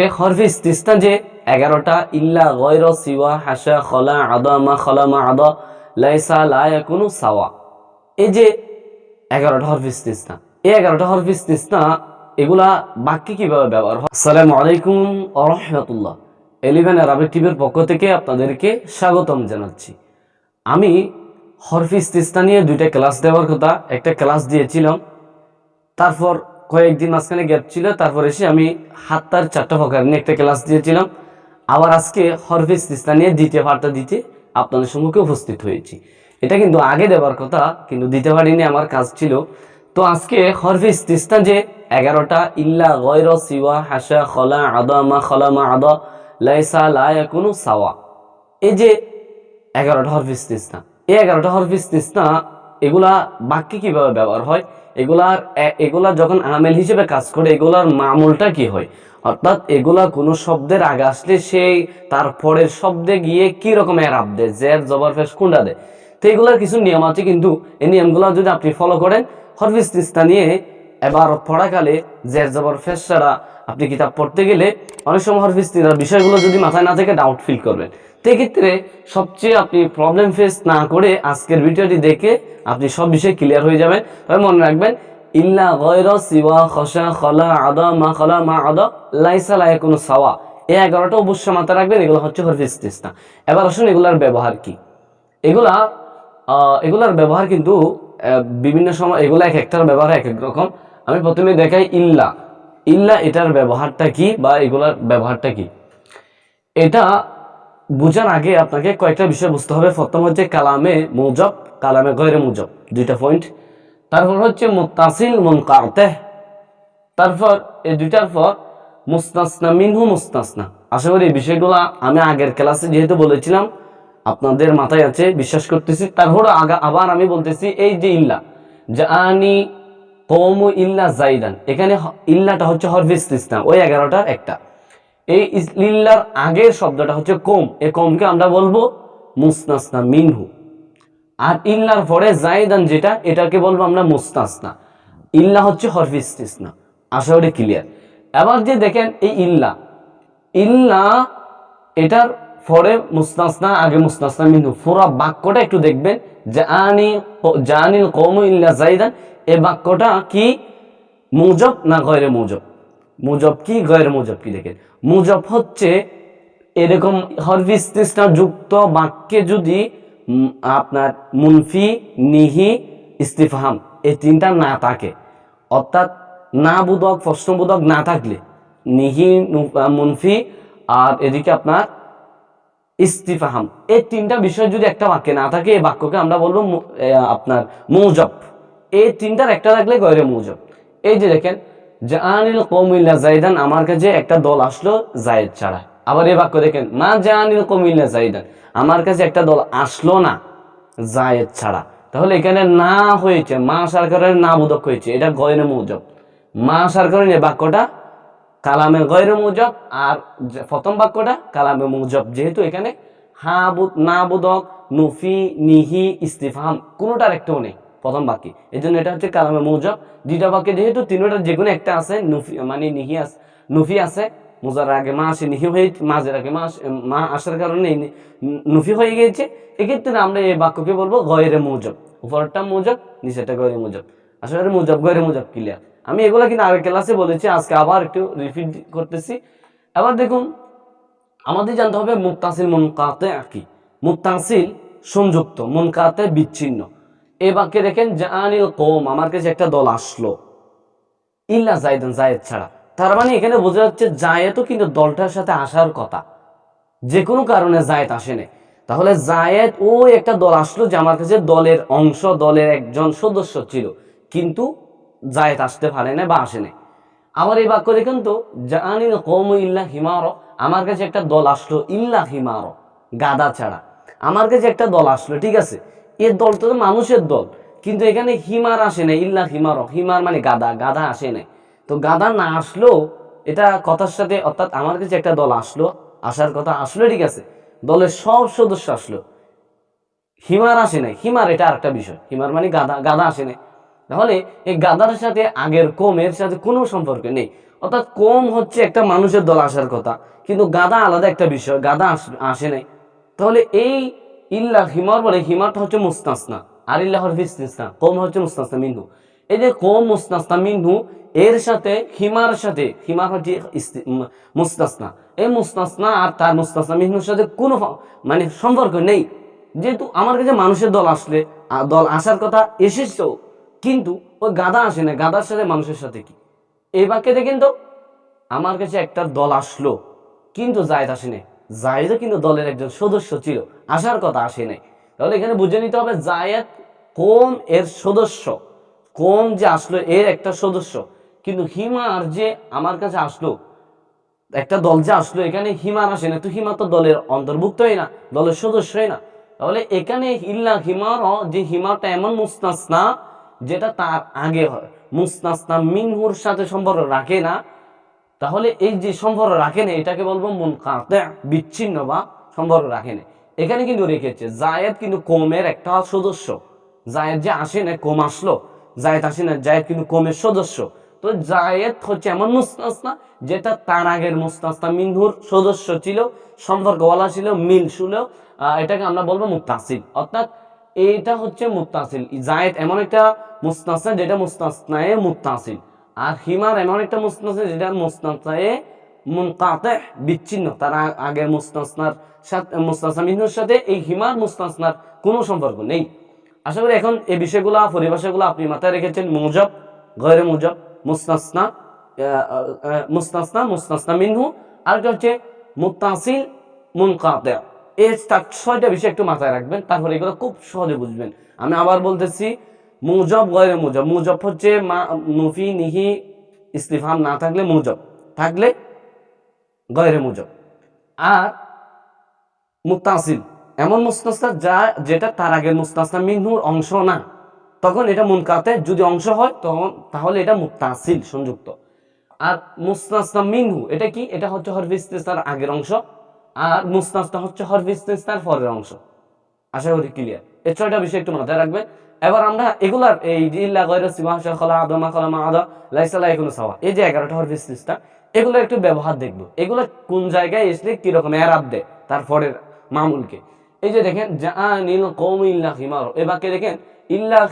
হরফি ইস্তিস্তা যে এগারোটা, ইল্লা গয়র সিওয়া হাসা খলা আদা মা খলা মা আদা লাইসা লায়াকুনু সাওয়া। এই যে এগারোটা হরফি ইস্তিস্তা এই এগারোটা হরফি ইস্তিস্তা এগুলা বাক্যে কীভাবে ব্যবহার হয়? আসসালামু আলাইকুম আরহামতুল্লাহ এলিভেন আরবিক টিভির পক্ষ থেকে আপনাদেরকে স্বাগতম জানাচ্ছি। আমি হরফি ইস্তিস্তা নিয়ে দুইটা ক্লাস দেওয়ার কথা, একটা ক্লাস দিয়েছিলাম, তারপর কয়েকদিন মাঝখানে গ্যাপ ছিল, তারপর এসে আমি হাত্তার চারটা ফকার নিয়ে একটা ক্লাস দিয়েছিলাম। আবার আজকে হরফিস তিস্তা নিয়ে দ্বিতীয় পার্টটা দিতে আপনাদের সম্মুখে উপস্থিত হয়েছি। এটা কিন্তু আগে দেওয়ার কথা, কিন্তু দিতে পারিনি, আমার কাজ ছিল। তো আজকে হরফিস তিস্তা যে এগারোটা, ইল্লা গয়র সিওয়া হাসা খলা আদা মা খলা মা আদা লাইসা লায়াকুনু সাওয়া। এই যে এগারোটা হরফিস তিস্তা এই এগারোটা হরফিস তিস্তা এগুলা বাক্যে কীভাবে ব্যবহার হয়? এগুলার এগুলা যখন আমেল হিসেবে কাজ করে, এগুলার মামুলটা কি হয়? অর্থাৎ এগুলা কোনো শব্দের আগে আসলে সেই, তার পরের শব্দে গিয়ে কি রকম এরাব দেয় জের জবর, ফেস কোনটা দেয়? তো এগুলার কিছু নিয়ম আছে কিন্তু এই নিয়মগুলো যদি আপনি ফলো করেন হরফিস তিস্তা নিয়ে এবার পড়াকালে জের জবর, ফেস ছাড়া আপনি কিতাব পড়তে গেলে অনেক সময় হরফিস তিস্তার বিষয়গুলো যদি মাথায় না থেকে ডাউট ফিল করবেন। তো এক্ষেত্রে সবচেয়ে আপনি প্রবলেম ফেস না করে আজকের ভিডিওটি দেখে আপনি সব বিষয়ে ক্লিয়ার হয়ে যাবেন। তবে মনে রাখবেন, ইল্লা গয়র সিওয়া খসা খলা আদা মা খলা মা আদা লাইসা লাই কোনো সাওয়া। এই এগারোটা অবশ্যই মাথায় রাখবেন, এগুলো হচ্ছে হরফিস তিস্তা এবার আসুন এগুলার ব্যবহার কি? এগুলা এগুলার ব্যবহার কিন্তু বিভিন্ন সময়, এগুলা এক একটার ব্যবহার এক এক রকম। আমি প্রথমে দেখাই ইল্লা। ইল্লা এটার ব্যবহারটা কি বা এগুলার ব্যবহারটা কি? এটা বোঝার আগে আপনাকে কয়েকটা বিষয় বুঝতে হবে। প্রথম হচ্ছে কালামে মুজব, কালামে গয়রে মুজব, দুইটা পয়েন্ট তারপর হচ্ছে মুতাসিল মুনকারতে তারপর এই দুইটার পর মুস্তাসনা, মিনহু মুস্তাসনা। আশা করি এই বিষয়গুলো আমি আগের ক্লাসে যেহেতু বলেছিলাম, আপনাদের মাথায় আছে, বিশ্বাস করতেছি। তারপর আগা, আবার আমি বলতেছি, এই যে ইল্লা জানি কৌমু ইল্লা জাইদান এখানে ইল্লাটা হচ্ছে হরফিস ইসলাম ওই এগারোটার একটা। এই ইস- ইল্লার আগের শব্দটা হচ্ছে কম। এ কমকে আমরা বলব মুস্তাসনা মিনহু। আর ইল্লার পরে জাইদান যেটা, এটাকে বলব আমরা মুস্তাসনা ইল্লা হচ্ছে হরফিস ইসনা আশা করি ক্লিয়ার এবার যে দেখেন এই ইল্লা। ইল্লা এটার পরে মুস্তাসনা আগে মুস্তাসনা মিনহু। পুরা বাক্যটা একটু দেখবেন। জানি জানিল কৌম ইল্লা জাইদান এই বাক্যটা কি? মুজব না গয়রে মুজব? মুজব কি, গয়রে মুজব কি দেখেন? মুজব হচ্ছে এরকম হরফিস্তিষ্টা যুক্ত বাক্যে যদি আপনার মুনফি, নিহি, ইস্তিফাহাম, এই তিনটা না থাকে। অর্থাৎ না বোধক প্রশ্নবোধক না থাকলে নিহি মুনফি আর এদিকে আপনার ইস্তিফাহাম। এই তিনটা বিষয় যদি একটা বাক্যে না থাকে, এই বাক্যকে আমরা বলব আপনার মৌজব। এই তিনটার একটা থাকলে গয়রে মৌজব। এই যে দেখেন জানিল কমিল্লা জাইদান, আমার কাছে একটা দল আসলো জায়েদ ছাড়া। আবার এই বাক্য দেখেন, মা জানিল কমিল্লা জাইদান, আমার কাছে একটা দল আসলো না জায়েদ ছাড়া। তাহলে এখানে না হয়েছে, মা আসার কারণে না বোধক হয়েছে, এটা গয়রে মৌজব। মা আসার কারণে বাক্যটা কালামে গৈর মুজব, আর প্রথম বাক্যটা কালামে মুজব, যেহেতু এখানে হা না বোধক, নুফি, নিহি ইস্তিফাম কোনোটার একটাও নেই। প্রথম বাক্যে। এই জন্য এটা হচ্ছে কালামে মুজব। দ্বিতীয় বাক্যে যেহেতু তিনটার যে কোনো একটা আছে, নুফি মানে নিহি আছে নুফি আছে, মুজার আগে মা আসে, নিহি হয়ে মাঝের আগে মা মা আসার কারণে নুফি হয়ে গিয়েছে। এক্ষেত্রে আমরা এই বাক্যকে বলব গয়রে মুজব। উপরটা মুজব, নিচেরটা গয়রে মুজব। আসলে মৌজব, গয়রে মুজব ক্লিয়ার আমি এগুলা কিন্তু আগের ক্লাসে বলেছি, আজকে আবার একটু রিপিট করতেছি। আবার দেখুন, আমাদের জানতে হবে মুক্তাসিল মুনকাতে কি? মুক্তাসিল সংযুক্ত, মুনকাতে বিচ্ছিন্ন। এই বাক্যে দেখেন জানিল কৌম আমার কাছে একটা দল আসলো। ইল্লা জায়দান, জায়েদ ছাড়া। তার মানে এখানে বোঝা যাচ্ছে জায়েদও কিন্তু দলটার সাথে আসার কথা। যে কোনো কারণে জায়েদ আসেনি তাহলে জায়েদ ও একটা দল আসলো যে আমার কাছে দলের অংশ, দলের একজন সদস্য ছিল। কিন্তু জায়েদ আসতে পারে না বা আসেনি আবার এই বাক্য দেখেন তো জানিল কৌম ইল্লা হিমার আমার কাছে একটা দল আসলো ইল্লা হিমার, গাদা ছাড়া। আমার কাছে একটা দল আসলো, ঠিক আছে? এর দলটা তো মানুষের দল। কিন্তু এখানে হিমার আসে না ইল্লা হিমার হিমার মানে গাদা গাদা আসে নাই। তো গাদা না আসলেও এটা কথার সাথে অর্থাৎ আমার কাছে একটা দল আসলো, আসার কথা আসলো, ঠিক আছে। দলের সব সদস্য আসলো। হিমার আসে নাই। হিমার এটা আরেকটা বিষয়। হিমার মানে গাদা গাদা আসে নাই। তাহলে এই গাদার সাথে আগের কমের সাথে কোনো সম্পর্ক নেই। অর্থাৎ কম হচ্ছে একটা মানুষের দল আসার কথা, কিন্তু গাদা আলাদা একটা বিষয়, গাদা আসে নাই। তাহলে এই ইল্লা হিমার বলে, হিমারটা হচ্ছে মুস্তাসনা, আর ইল্লা হরফ ইস্তিসনা কম হচ্ছে মুস্তাসনা মিনহু। এই যে কম মুস্তাসনা মিনহু, এর সাথে, হিমার সাথে, হিমার হচ্ছে মুস্তাসনা। এই মুস্তাসনা আর তার মুস্তাসনা মিনহুর সাথে কোনো মানে সম্পর্ক নেই। যেহেতু আমার কাছে মানুষের দল আসলে দল আসার কথা এসেছেও, কিন্তু ওই গাদা আসে না। গাদার সাথে মানুষের সাথে কি? এই বাক্যে দেখেন তো, আমার কাছে একটা দল আসলো, কিন্তু জায়দ আসেনি জায়দও কিন্তু দলের একজন সদস্য ছিল। আসার কথা আসে নাই। তাহলে এখানে বুঝে নিতে হবে জায়েদ কোন এর সদস্য? কোন যে আসলো এর একটা সদস্য? কিন্তু হিমার যে আমার কাছে আসলো, একটা দল যে আসলো এখানে হিমার আসে না। তো হিমা তো দলের অন্তর্ভুক্তই না, দলের সদস্যই না। তাহলে এখানে ইল্লা হিমার, যে হিমাটা এমন মুস্তাসনা, যেটা তার আগে হয়। মুস্তাসনা মিনহুর সাথে সম্পর্ক রাখে না তাহলে এই যে সম্পর্ক রাখে না এটাকে বলব মন বিচ্ছিন্ন বা সম্পর্ক রাখে না এখানে কিন্তু রেখেছে, জায়েদ কিন্তু কোমের একটা সদস্য। জায়েদ যে আসে না, কোম আসলো? জায়েদ আসে না, জায়েদ কিন্তু কোমের সদস্য। তো জায়েদ হচ্ছে এমন মুস্তাসনা যেটা তার আগের মুস্তাসনা মিনহুর সদস্য ছিল সম্পর্ক বলা ছিল, মিল ছিল এটাকে আমরা বলব মুত্তাসিল। অর্থাৎ এইটা হচ্ছে মুত্তাসিল। জায়েদ এমন একটা মুস্তাসনা যেটা মুস্তাসনায়ে মুত্তাসিল। আর হিমার এমন একটা মুস্তাসনা যেটা মুস্তাসনায়ে মুনকাতে বিচ্ছিন্ন। তার আগের মুস্তাসনার সাথে মুস্তাসনা মিনহুর সাথে এই হিমার মুস্তাসনার কোনো সম্পর্ক নেই। আশা করি এখন এই বিষয়গুলো, পরিভাষাগুলো আপনি মাথায় রেখেছেন। মুজব গয়রে মুজব মুস্তাসনা মুস্তাসনা মুস্তাসনা মিনহু। আরেকটা হচ্ছে মুত্তাসিল, মুনকাতে। এই ছয়টা বিষয় একটু মাথায় রাখবেন, তারপরে এগুলো খুব সহজে বুঝবেন। আমি আবার বলতেছি মুজব গয়রে মুজব। মুজব হচ্ছে মা নফি নিহি ইস্তিফাম না থাকলে মুজব। থাকলে গয়রে মুজব। আর মুত্তাসিল এমন মুস্তাস্তা যা, যেটা তার আগের মুস্তাসনা মিনহুর অংশ না। তখন এটা মুনকাতে যদি অংশ হয়, তখন, তাহলে এটা মুত্তাসিল সংযুক্ত। আর মুস্তাসনা মিনহু, এটা কি? এটা হচ্ছে হরফিস্তার আগের অংশ। আর মুস্তাসনা হচ্ছে হরফিস্তার পরের অংশ। আশা করি ক্লিয়ার এই ছয়টা বিষয় একটু মাথায় রাখবেন। এবার আমরা এগুলার এই ইল্লা গয়রা সিমাহা খলা আদমা খলামা আদা লাইসালা এগুলো সাওয়া। এই যে এগারোটা হরফিস্তা এগুলো একটু ব্যবহার দেখব। এগুলো কোন জায়গায় এসলে কীরকম এরাব দেয় তারপরের মামুলকে। এই যে দেখেন জানিল কৌম ইল্লা হিমার এ বাক্যে দেখেন, ইল্লা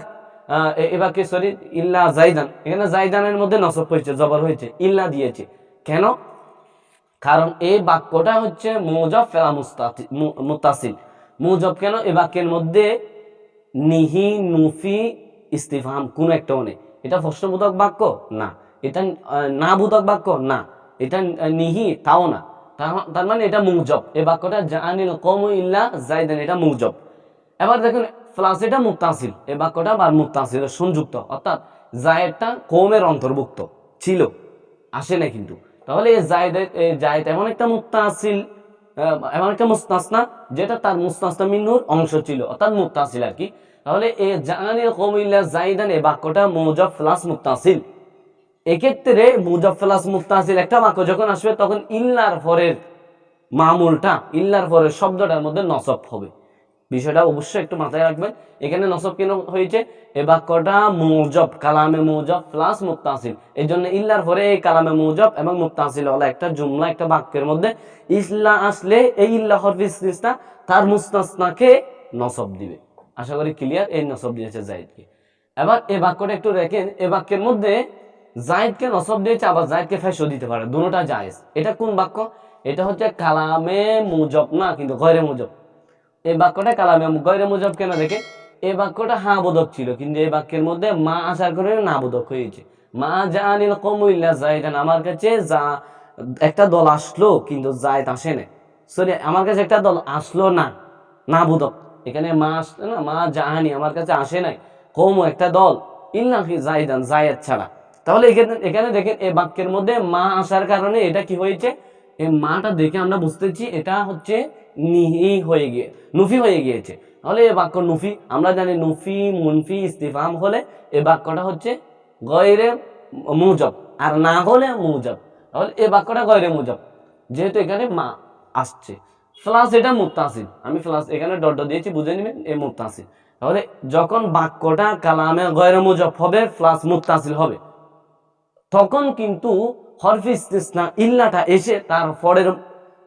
এ- এ বাক্যে, সরি, ইল্লা জাইদান। এখানে জাইদানের মধ্যে নসব হয়েছে জবর হয়েছে, ইল্লা দিয়েছে। কেন? কারণ এই বাক্যটা হচ্ছে মুজব ফেলা মুস্তাতি- মুতাসিল। মুজব কেন? এই বাক্যের মধ্যে নিহি নুফি ইস্তিফাম কোন একটাও নেই এটা প্রশ্নবোধক বাক্য? না। এটা না বোধক বাক্য? না। এটা নিহি? তাও না। তার- মানে এটা মুজব এই বাক্যটা জানিল কম ইল্লা জাইদান এটা মুজব এবার দেখুন প্লাস এটা মুক্তাসিল এই বাক্যটা বা মুক্তাসিল সংযুক্ত। অর্থাৎ জায়েদটা কমের অন্তর্ভুক্ত। ছিল। আসে না কিন্তু। তাহলে এই জায়দ জায়দ এমন একটা মুক্তাসিল এমন একটা মুস্তাসনা, যেটা তার মুস্তাসনা মিনুর অংশ ছিল, অর্থাৎ মুক্তাসিল আর কি। তাহলে এ জাহানির কমিল্লা জাইদান এই বাক্যটা মৌজব প্লাস মুক্তাসিল এক্ষেত্রে মুজব প্লাস মুক্তাসিল একটা বাক্য যখন আসবে, তখন ইল্লার ফরের মামুলটা, ইল্লার ফরের শব্দটার মধ্যে নসব হবে। বিষয়টা অবশ্যই একটু মাথায় রাখবেন। এখানে নসব কেন হয়েছে? এই বাক্যটা মৌজব, কালামে মৌজব প্লাস মুক্তাসিল এই জন্য ইল্লার পরে এই কালামে মৌজব এবং মুক্তাসিল হলো একটা জুমলা, একটা বাক্যের মধ্যে। ইসলা আসলে এই ইল্লা হরফিসটা তার মুস্তাসনাকে নসব দিবে। আশা করি ক্লিয়ার এই নসব দিয়েছে জাইদকে এবার এই বাক্যটা একটু রেখেন এ বাক্যের মধ্যে জাইদকে নসব দিয়েছে, আবার জাইদকে ফেসও দিতে পারে। দুটোটা জায়েজ। এটা কোন বাক্য? এটা হচ্ছে কালামে মুজব না, কিন্তু গয়রে মুজব। এই বাক্যটা কালামে গয়রে মুজব কেন দেখে? এই বাক্যটা হা বোধক ছিল, কিন্তু এই বাক্যের মধ্যে মা আসার কারণে না বোধক হয়েছে। মা জানিল কমুল্লা জাইদান আমার কাছে যা একটা দল আসলো, কিন্তু জায়দ আসে না সরি আমার কাছে একটা দল আসলো না না বোধক। এখানে মা আসলো না, মা জাহানি আমার কাছে আসে নাই। কম একটা দল ইল্লা ফি জাইদান জায়েদ ছাড়া। তাহলে এখানে এখানে দেখেন, এই বাক্যের মধ্যে মা আসার কারণে এটা কি হয়েছে? এই মাটা দেখে আমরা বুঝতেছি, এটা হচ্ছে নিহি হয়ে গিয়ে, নুফি হয়ে গিয়েছে। তাহলে এই বাক্য নুফি, আমরা জানি নুফি, মুনফি, ইস্তিফাম হলে এই বাক্যটা হচ্ছে গয়রে মুজব, আর না হলে মুজব। তাহলে এই বাক্যটা গয়রে মুজব, যেহেতু এখানে মা আসছে। প্লাস এটা মুক্তাসিল আমি প্লাস এখানে ডট দিয়েছি, বুঝে নেবেন, এ মুক্তাসিল তাহলে যখন বাক্যটা কালামে গয়রে মুজব হবে প্লাস মুক্তাসিল হবে, তখন কিন্তু হরফিস ইল্লাটা এসে তার পরের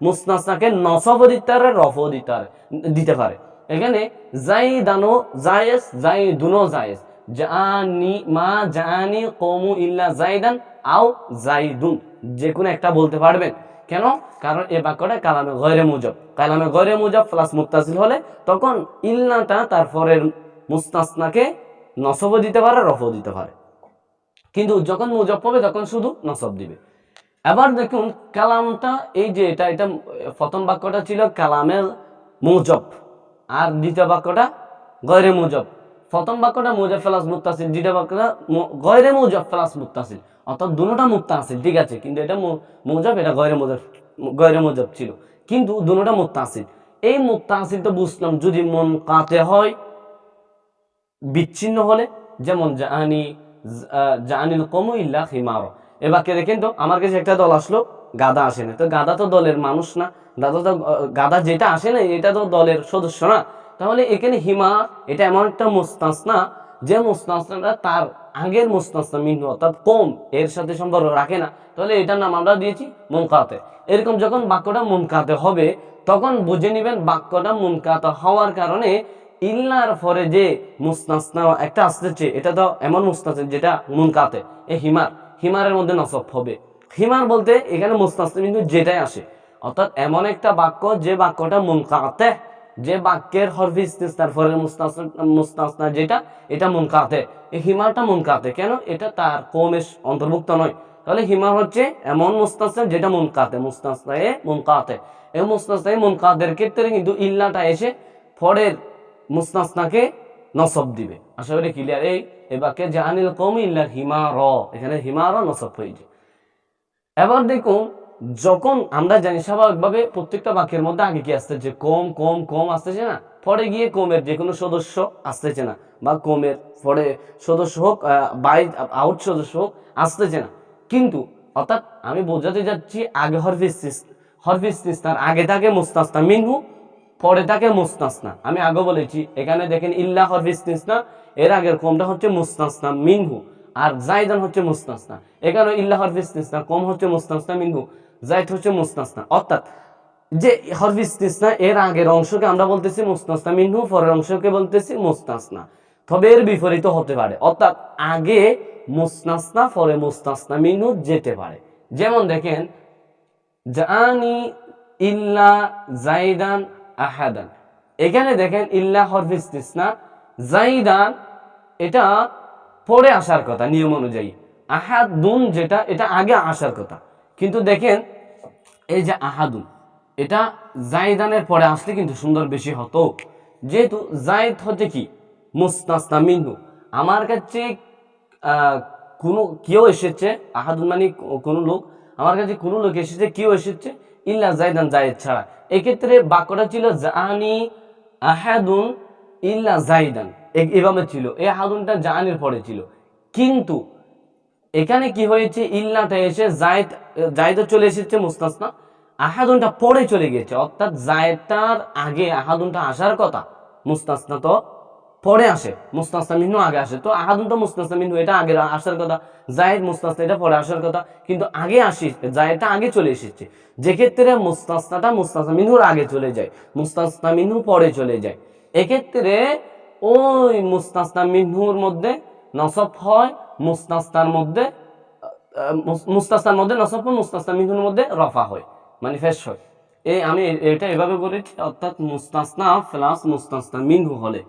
মুস্তাসনাকে নসব দিতে পারে রফ দিতে পারে। দিতে পারে এখানে জাইদানো জায়েজ জাইদুনো জায়েজ জানি মা জানি কমু ইল্লা জাইদান আও জাইদুন। যে কোনো একটা বলতে পারবেন। কেন? কারণ এ বাক্যটা কালামে গয়রে মুজব। কালামে গয়রে মুজব প্লাস মুত্তাসিল হলে তখন ইল্লাটা তারপরের মুস্তাসনাকে নসব দিতে পারে, রফও দিতে পারে। কিন্তু যখন মুজব পাবে, তখন শুধু নসব দিবে। এবার দেখুন কালামটা, এই যে এটা এটা প্রথম বাক্যটা ছিল কালামের মুজব, আর দ্বিতীয় বাক্যটা গয়রে মুজব। প্রথম বাক্যটা মুজব প্লাস মুত্তাসিল, দ্বিতীয় বাক্যটা গয়রে মুজব প্লাস মুত্তাসিল। অর্থাৎ দুটোটা মুত্তাসিল, ঠিক আছে, কিন্তু এটা মুজব, এটা গয়রে মুজব গয়রে মুজব ছিল। কিন্তু দুটোটা মুত্তাসিল, এই মুত্তাসিল তো বুঝলাম যদি মন কাতে হয়, বিচ্ছিন্ন হলে, যেমন জাহানি জাহানিল কমু ইল্লা হিমার এ বাক্যে দেখেন তো, আমার কাছে একটা দল আসলো, গাদা আসে না তো গাদা তো দলের মানুষ না, গাদা তো গাদা যেটা আসে না এটা তো দলের সদস্য না। তাহলে এখানে হিমা, এটা এমন একটা মুস্তাসনা যে মুস্তাসনাটা তার আগের মুস্তাসনা মিহু অর্থাৎ কম এর সাথে সম্পর্ক রাখে না। তাহলে এটার নাম আমরা দিয়েছি মুনকাতে। এরকম যখন বাক্যটা মুনকাতে হবে, তখন বুঝে নেবেন বাক্যটা মুনকাতে হওয়ার কারণে ইল্লার পরে যে মুস্তাসনা একটা আসতেছে, এটা তো এমন মুস্তাসে যেটা মুনকাতে, এ হিমার। হিমারের মধ্যে নসব হবে। হিমার বলতে এখানে মুস্তাসনা কিন্তু যেটাই আসে। অর্থাৎ এমন একটা বাক্য, যে বাক্যটা মুনকাতে, যে বাক্যের হরফ মুস্তাসনা যেটা, এটা মুনকাতে। এই হিমারটা মুনকাতে। কেন? এটা তার কমের অন্তর্ভুক্ত নয়। তাহলে হিমার হচ্ছে এমন মুস্তাসনা যেটা মুনকাতে, মুস্তাসনায়ে মুনকাতে। এই মুস্তাসনায়ে মুনকাতের ক্ষেত্রে কিন্তু ইল্লাটা এসে পরের মুস্তাসনাকে নসব দিবে। আশা করি ক্লিয়ার এই, এ বাক্যে, জাহানিল কম ইল্লার হিমার এখানে হিমার নসব হয়েছে। এবার দেখুন, যখন আমরা জানি স্বাভাবিকভাবে প্রত্যেকটা বাক্যের মধ্যে আগে কি আসতেছে? কম কম কম আসতেছে না? পরে গিয়ে কমের যে কোনো সদস্য আসতেছে না। বা কমের পরে সদস্য হোক বাই আউট সদস্য হোক, আসতেছে না। কিন্তু, অর্থাৎ আমি বোঝাতে যাচ্ছি আগে হরফিস হরফিস তার আগে থাকে মুস্তাস্তা মিনহু পরে থাকে মুস্তাসনা। আমি আগে বলেছি, এখানে দেখেন ইল্লা হরফিস না এর আগের কমটা হচ্ছে মুস্তাসনা, মিনহু। আর জাইদান হচ্ছে মুস্তাসনা। এখানে ইল্লা হরফিস না কম হচ্ছে মুস্তাসনা, মিনহু। জাইদ হচ্ছে মুস্তাসনা। অর্থাৎ যে হরফিস না এর আগের অংশকে আমরা বলতেছি মুস্তাসনা, মিনহু, পরের অংশকে বলতেছি মুস্তাসনা। তবে এর বিপরীত হতে পারে। অর্থাৎ আগে মুস্তাসনা, পরে মুস্তাসনা, মিনহু যেতে পারে। যেমন দেখেন জানি ইল্লা জাইদান আহাদান। এখানে দেখেন, ইল্লা হরফিস জাইদান এটা পরে আসার কথা, নিয়ম অনুযায়ী। আহাদুন যেটা, এটা আগে আসার কথা। কিন্তু দেখেন, এই যে আহাদুন, এটা জাইদানের পরে আসলে কিন্তু সুন্দর বেশি হতো। যেহেতু জাইদ হচ্ছে কি? মুস্তাসনা মিনহু। আমার কাছে কোনো, কেউ এসেছে, আহাদুন মানে কোনো লোক। আমার কাছে কোনো লোক এসেছে, কেউ এসেছে ইল্লা জাইদান জায়েদ ছাড়া। এক্ষেত্রে বাক্যটা ছিল জানি আহাদুন ইল্লা জাইদান এভাবে ছিল এই হাদুনটা জাহানির পরে ছিল। কিন্তু এখানে কি হয়েছে, ইল্লাটা এসে জায়দ জায়দ চলে এসেছে, মুস্তাসনা। আহাদুনটা পরে চলে গেছে অর্থাৎ জায়দটার আগে আহাদুনটা আসার কথা, মুস্তাসনা তো পরে আসে মুস্তাসনা মিনু আগে আসে। তো আহাদুন তো মুস্তাসমিনু এটা আগে আসার কথা। জায়েদ মুস্তাসনা এটা পরে আসার কথা। কিন্তু আগে আসি জায়েদটা আগে চলে এসেছে। যে ক্ষেত্রে মুস্তাসনাটা মুস্তাসনা আগে চলে যায় মুস্তাসমিনু পরে চলে যায়। এক্ষেত্রে ওই মুস্তাসনা মিনহুর মধ্যে নসব হয়, মুস্তাস্তার মধ্যে মুস্তাস্তার মধ্যে নসব হয়, মুস্তাস্তা মিনহুর মধ্যে রফা হয় ম্যানিফেস্ট হয়। এই আমি এটা এভাবে করেছি অর্থাৎ মুস্তাসনা প্লাস মুস্তাসনা মিনহু হলে।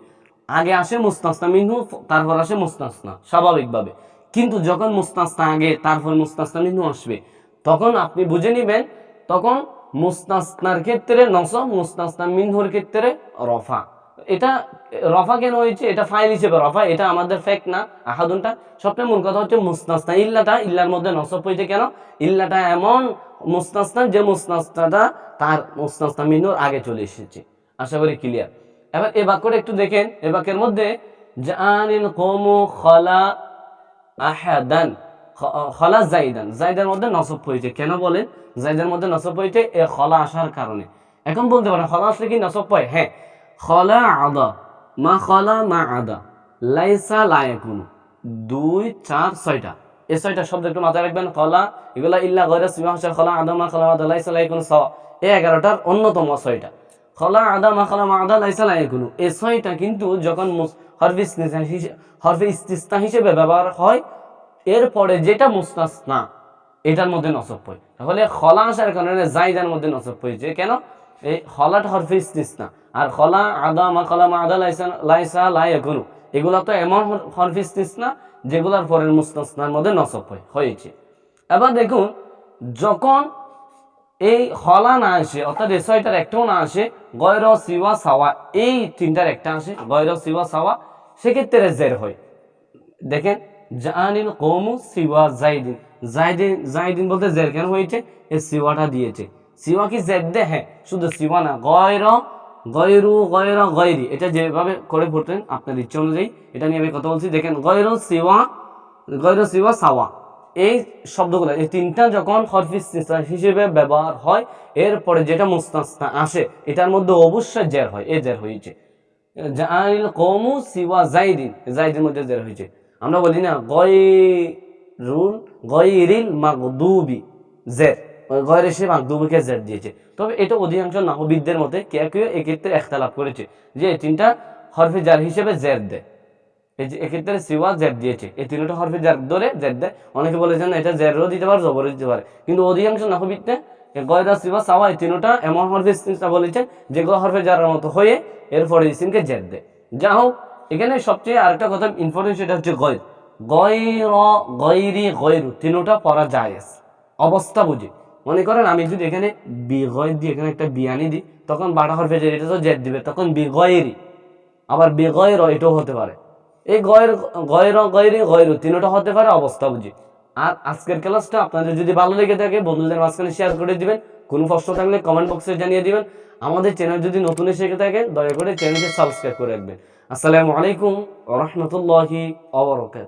আগে আসে মুস্তাসনা, মিনহু তারপর আসে মুস্তাসনা, স্বাভাবিকভাবে। কিন্তু যখন মুস্তাসনা আগে, তারপর মুস্তাসনা, মিনহু আসবে, তখন আপনি বুঝে নেবেন, তখন মুস্তাসনার ক্ষেত্রে নসব, মুস্তাসনা, মিনহুর ক্ষেত্রে রফা। এটা রফা কেন হয়েছে? এটা ফাইল হিসেবে রফা, এটা আমাদের ফেক না, আহাদুনটা। সবচেয়ে মূল কথা হচ্ছে মুস্তাসনা, ইল্লাটা, ইল্লার মধ্যে নসব হয়েছে কেন? ইল্লাটা এমন মুস্তাসনা যে মুস্তাসনাটা, তার মুস্তাসনা মিনুর আগে চলে এসেছে। আশা করি ক্লিয়ার এবার এই বাক্যটা একটু দেখেন এই বাক্যের মধ্যে জানিল কমু খলা আহাদান খলা জাইদান। জাইদার মধ্যে নসব হয়েছে কেন বলেন? জাইদার মধ্যে নসব হয়েছে এ খলা আসার কারণে। এখন বলতে পারেন, খলা আসলে কি নসব পায় হ্যাঁ। খলা আদা মা খলা মা আদা লাইসা লায়াকুন দুই, চার, ছয়টা। এই ছয়টা শব্দ একটু মাথায় রাখবেন, খলা, এগুলা ইল্লা গয়রা সিমা হাসা খলা আদামা খলা আদা লাইসা লাইকুন সাওয়া এই এগারোটার অন্যতম ছয়টা। খলা আদামা খলা আদা লাইসা লাইকুন এই ছয়টা কিন্তু যখন হরফে হরফে ইস্তিসনা হিসেবে ব্যবহার হয়, এরপরে যেটা মুস্তাসনা, এটার মধ্যে নসব পড়ে। তাহলে খলা আসার কারণে জাইদার মধ্যে নসব পড়েছে কেন? এই খলাটা হরফে ইস্তিসনা আর খলা আদা মা খলা মা আদা লাইসা লাইসা লাই এখনও এগুলা তো এমন হর- হরফে ইস্তিসনা যেগুলার পরের মুস্তাসনার মধ্যে নসব হয় হয়েছে। এবার দেখুন, যখন এই হলা না আসে, অর্থাৎ এই ছয়টার একটাও না আসে, গয়র, সিওয়া, সাওয়া, এই তিনটার একটা আসে, গয়র, সিওয়া, সাওয়া, সেক্ষেত্রে জের হয়। দেখেন জানিল কৌমু সিওয়া, জাইদিন। জাইদিন জাইদিন বলতে জের কেন হয়েছে? এই সিওয়াটা দিয়েছে। সিওয়া কি জেদ দে? হ্যাঁ শুধু সিওয়া না, গয়র, গয়রু, গয়র, গয়রি। এটা যেভাবে করে পড়তেন আপনার ইচ্ছে অনুযায়ী, এটা নিয়ে আমি কথা বলছি। দেখেন, গয়র, সিওয়া গয়র, সিওয়া, সাওয়া। এই শব্দগুলো, এই তিনটা যখন হরফিস হিসেবে ব্যবহার হয়, এরপরে যেটা মুস্তাস্তা আসে, এটার মধ্যে অবশ্যই জের হয়, এ জের হয়েছে। কৌমু সিওয়া জাইদিন জাইদিন মধ্যে জের হয়েছে। আমরা বলি না, গয়রুল, গয়রিল মাগদুবি, জের। গয়ের সে মাগদুবিকে জের দিয়েছে। তবে এটা অধিকাংশ নাহবিদদের মতে কে কেউ এক্ষেত্রে একতলাপ করেছে যে তিনটা হরফে জার হিসেবে জের দেয়। এই যে এক্ষেত্রে সিওয়া জের দিয়েছে। এই তিনটা হরফে জার ধরে জের দেয়। অনেকে বলেছেন এটা জেরও দিতে পারে, জবরও দিতে পারে। কিন্তু অধিকাংশ নাহবিদতে গয়দা সিওয়া সাওয়া এই তিনটা এমন হরফে ইস্তিনসা বলেছে যেগুলো হরফে জারের মতো হয়ে এরপরে ইসিনকে জের দেয়। যা হোক, এখানে সবচেয়ে আরেকটা কথা ইম্পর্টেন্ট সেটা হচ্ছে গয়। গয়র গয়রি গয়রু তিনটা পড়া জায়েজ অবস্থা বুঝে। মনে করেন আমি যদি এখানে বিগয় দিয়ে এখানে একটা বিয়ানি দিই তখন বাটা হরফে জের এটা তো জেদ দিবে, তখন বিগয়েরই আবার বেগয়ের এটাও হতে পারে। এই গয়ের গয়ের গয়েরি গয়ের তিনটা হতে পারে অবস্থা বুঝি। আর আজকের ক্লাসটা আপনাদের যদি ভালো লেগে থাকে, বন্ধুদের মাঝখানে শেয়ার করে দিবেন, কোনো প্রশ্ন থাকলে কমেন্ট বক্সে জানিয়ে দিবেন। আমাদের চ্যানেল যদি নতুন এসে থাকে, দয়া করে চ্যানেলটি সাবস্ক্রাইব করে রাখবেন। আসসালামু আলাইকুম রহমতুল্লাহি অবরকাত